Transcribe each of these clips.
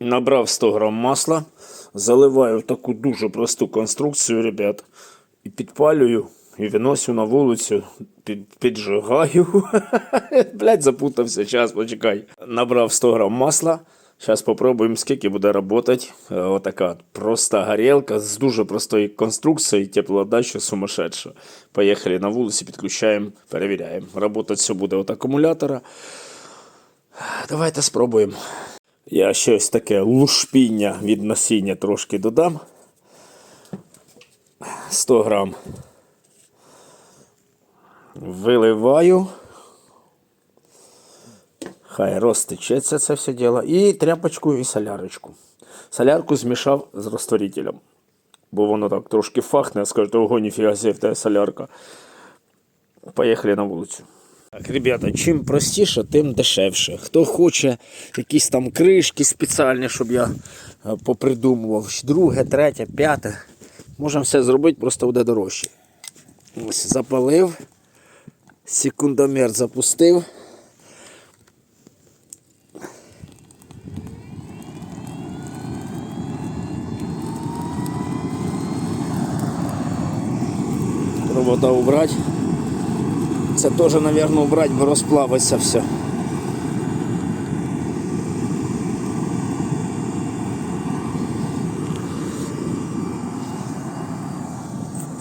Набрав 100 грам масла, заливаю в таку дуже просту конструкцію, ребят, і підпалюю, і виносю на вулицю, під, піджигаю. Блять, запутався, зараз почекай. Набрав 100 грам масла. Зараз спробуємо, скільки буде працювати. Отака проста горілка з дуже простої конструкції, теплоотдача сумасшедша. Поїхали на вулицю, підключаємо, перевіряємо. Работать все буде від акумулятора. Давайте спробуємо. Я щось таке лушпіння від насіння трошки додам. 100 грам. Виливаю. Хай розтечеться це все діло. І тряпочку, і солярочку. Солярку змішав з розтворителем. Бо воно так трошки фахне, скажете, ого, ніфіга в солярка. Поїхали на вулицю. Так, ребята, чим простіше, тим дешевше. Хто хоче якісь там кришки спеціальні, щоб я е, попридумував. Друге, третє, п'яте. Можемо все зробити, просто буде дорожче. Ось запалив. Секундомер запустив. Провода убрать. Це теж, мабуть, убрать, бо розплавиться все.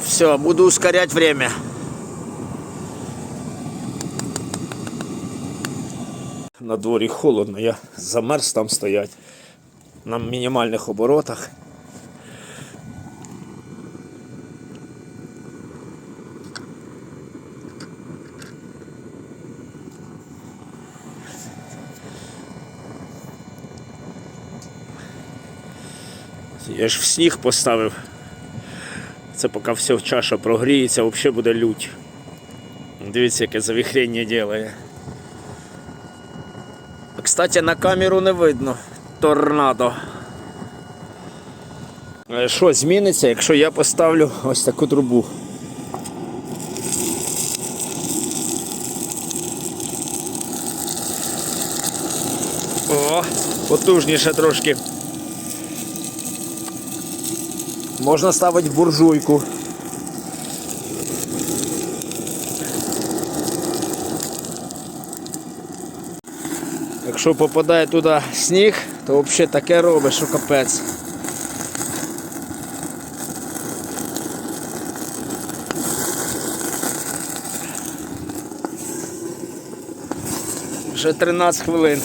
Все, буду ускорять время. На дворі холодно, я замерз там стоять на мінімальних оборотах. Я ж в сніг поставив. Це поки все чаша прогріється, взагалі буде лють. Дивіться, яке завіхрення ділає. Кстати, на камеру не видно. Торнадо. Е, Що зміниться, якщо я поставлю ось таку трубу? О, потужніше трошки. Можна ставити буржуйку. Якщо попадає туди сніг, то взагалі таке робить, що капець. Вже 13 хвилин.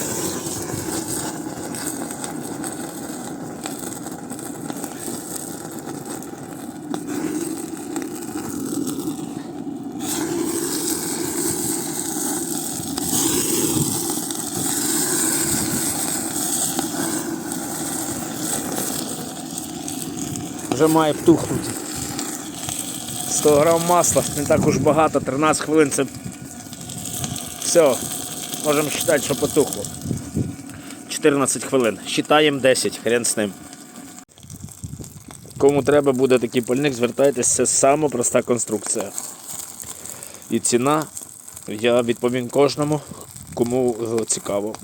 Вже має втухнути. 100 грам масла, не так уж багато, 13 хвилин це все. Можемо вважати, що потухло. 14 хвилин. Считаємо 10, хрен з ним. Кому треба буде такий пальник, звертайтесь, це сама проста конструкція. І ціна я відповім кожному, кому е, цікаво.